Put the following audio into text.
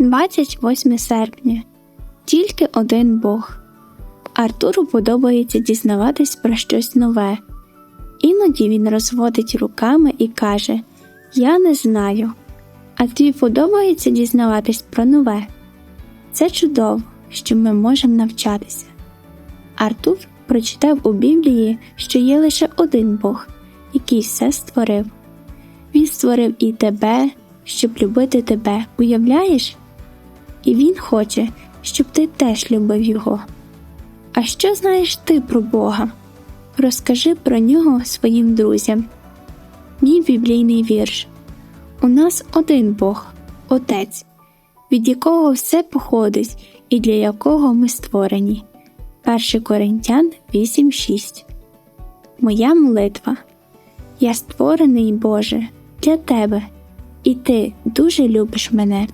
28 серпня. Тільки один Бог. Артуру подобається дізнаватись про щось нове. Іноді він розводить руками і каже: Я не знаю. А тобі подобається дізнаватись про нове? Це чудово, що ми можемо навчатися. Артур прочитав у Біблії, що є лише один Бог, який все створив. Він створив і тебе, щоб любити тебе, уявляєш? І він хоче, щоб ти теж любив його. А що знаєш ти про Бога? Розкажи про нього своїм друзям. Мій біблійний вірш. У нас один Бог, Отець, від якого все походить і для якого ми створені. 1 Коринтян 8.6 Моя молитва. Я створений, Боже, для Тебе, і Ти дуже любиш мене.